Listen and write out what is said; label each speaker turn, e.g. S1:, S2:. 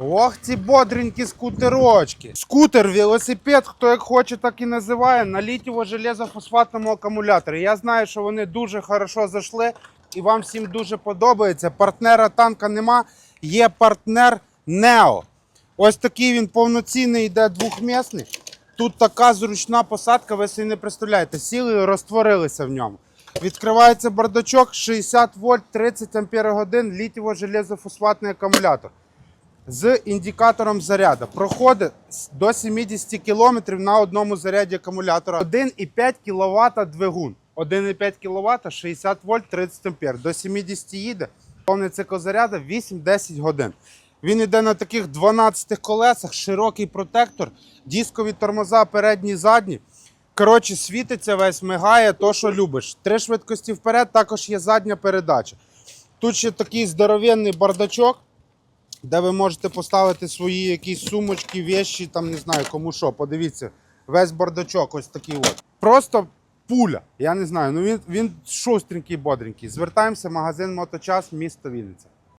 S1: Ох, ці бодренькі скутерочки. Скутер, велосипед, хто як хоче, так і називає, на літіво-железофосфатному акумуляторі. Я знаю, що вони дуже хорошо зайшли і вам всім дуже подобається. Партнера танка нема, є партнер Нео. Ось такий він повноцінний, йде двохмісний. Тут така зручна посадка, ви собі не представляєте. Сіли і розтворилися в ньому. Відкривається бардачок 60 вольт, 30 ампер годин, літіво-железофосфатний акумулятор з індикатором заряду. Проходить до 70 км на одному заряді акумулятора. 1,5 кВт двигун. 1,5 кВт, 60 вольт, 30 ампер. До 70 їде. Повний цикл заряду 8-10 годин. Він йде на таких 12 колесах, широкий протектор, дискові тормоза передні, задні. Коротше, світиться весь, мигає, то, що любиш. Три швидкості вперед, також є задня передача. Тут ще такий здоровенний бардачок, де ви можете поставити свої якісь сумочки, вещі, там не знаю кому що. Подивіться, весь бардачок ось такий от. Просто пуля. Я не знаю. Ну він, він шустренький, бодренький. Звертаємося, в магазин Моточас, місто Вінниця.